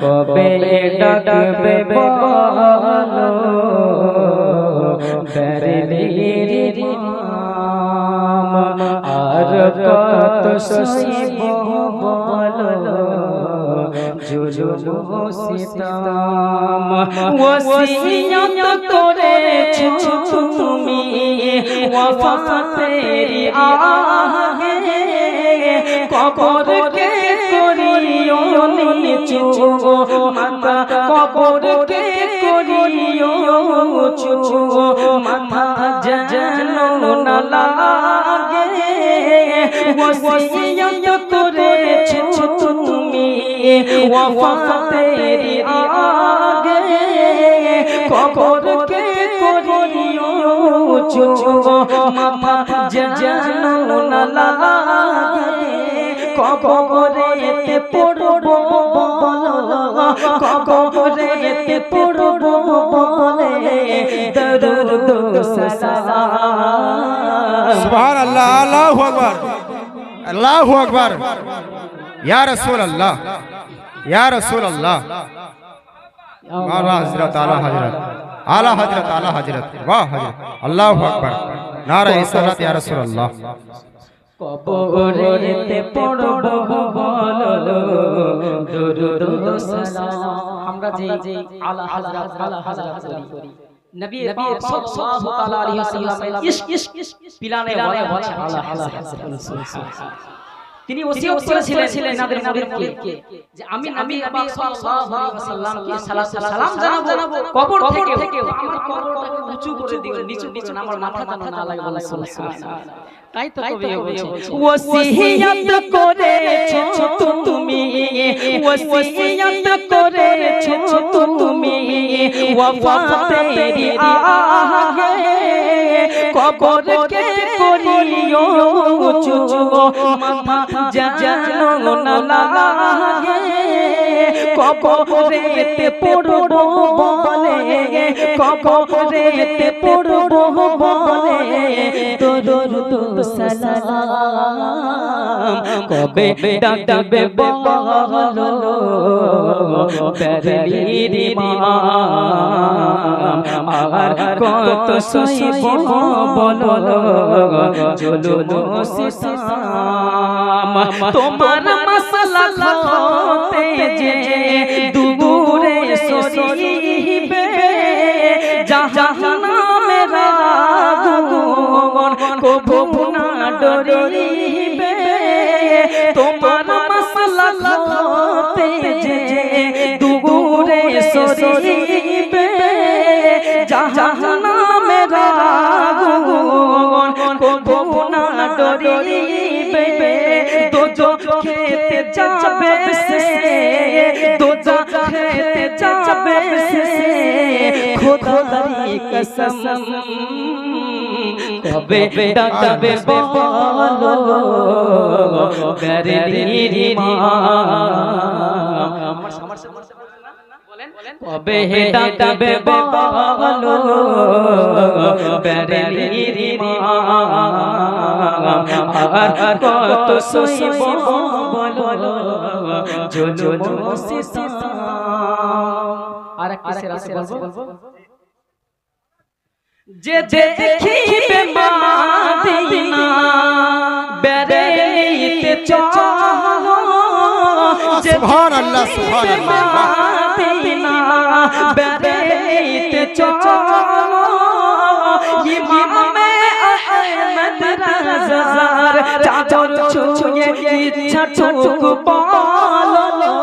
কবে ডাকবে বলো? বেরেলির মাম আর কত সইব বলো? জুজু সিতাম। ওসিয়ত করেছ তুমি ওয়াফা তেরি আগে কবর কে করিও নিচু মাথা কবর কে করিও চু মাথা যেন না লাগে। ওসিয়ত করেছ তুমি ওয়াফা তেরি আগে। কবর কে করিও চু মাথা যেন লাগে। কবরেতে পড়ব কবরেতে পড়ব বলে দরুদ সুবহান আল্লাহ আল্লাহু আকবার আল্লাহু আকবার। ইয়া রাসূল আল্লাহ ইয়া রাসূল আল্লাহ আলা হযরত আলা হযরত আলা হযরত আলা হযরত বাহ হযরত, আল্লাহু আকবার। নারা ইসালাত ইয়া রাসূল আল্লাহ কবরেতে পড়ব বলো দরুদ সালাম। আমরা যে যে আলা হযরত আলা হযরত করি। নবী পাক সাল্লাল্লাহু তাআলা আলাইহি ওয়াসাল্লাম ইশক ইশক পিলানে বলে আলা হযরত তিনি ওসিয়ত করেছিলেন এনাদের মুরিদকে যে আমি নবী পাক সাল্লাল্লাহু আলাইহি ওয়াসাল্লামকে সালাত সালাম জানাব? কবর থেকে আমার কবরটাকে উঁচু করে দিও নিচু নিচু আমার মাথাটা না লাগে বলে সুবহানাল্লাহ। তাই তো ওসিয়ত করেছ তুমি। ওসিয়ত করেছ তুমি। ওয়াফা তেরি আগে কবর কে করিও চু মাথা যেন না লাগে। কবরেতে পড়ব বলে, কবরেতে পড়ব বলে, দরুদ সালাম। কবে ডাকবে বলো বেরির ইমাম। আর কত সইব বলো চলো সিসাম। তোমার মশলা খাতে যে দুগুরে সরিবে জাহান্নামে রাগুন কবু না ডরিবে তোমার মশলা খাতে যে দুগুরে সরিবে যাবে দোজো খেতে যাবে খোদারি কসম। কবে ডাকবে বলো বেরির ইমাম কবে ডাকবে বলো বেরির ইমাম আর কত সইব বলো জুলুম আর একটা সেরা বলব? যে দেখিবে মাদিনা বেরেইতে চলো। যে সুবহান আল্লাহ সুবহান আল্লাহ মাদিনা ইমামে আহমদ ছুঁয়ে ইচ্ছা টুকু বলো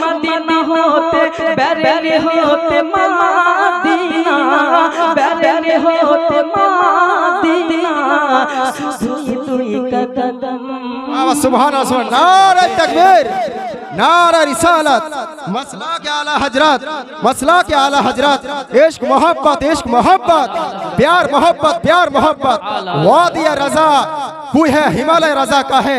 মদিনা হতে বেরে হতে মাদিনা বেরে হতে মাদিনা শুধু তুই কদম বাবা সুবহান আল্লাহ সুবহান নারা তাকবীর नारा रिसालत मसला के आला हजरत मसला के आला हजरत इश्क मोहब्बत इश्क मोहब्बत प्यार मोहब्बत प्यार मोहब्बत वादिया रजा कोई है हिमालय रजा का है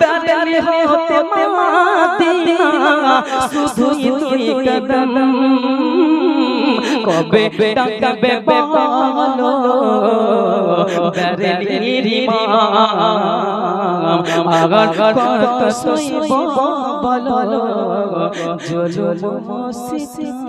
বেরেলি হতে মাদিনা শুধু তুই কদম কবে ডাকবে বলো বেরেলির ইমাম আগার কত সইব বলো জল মসজিদ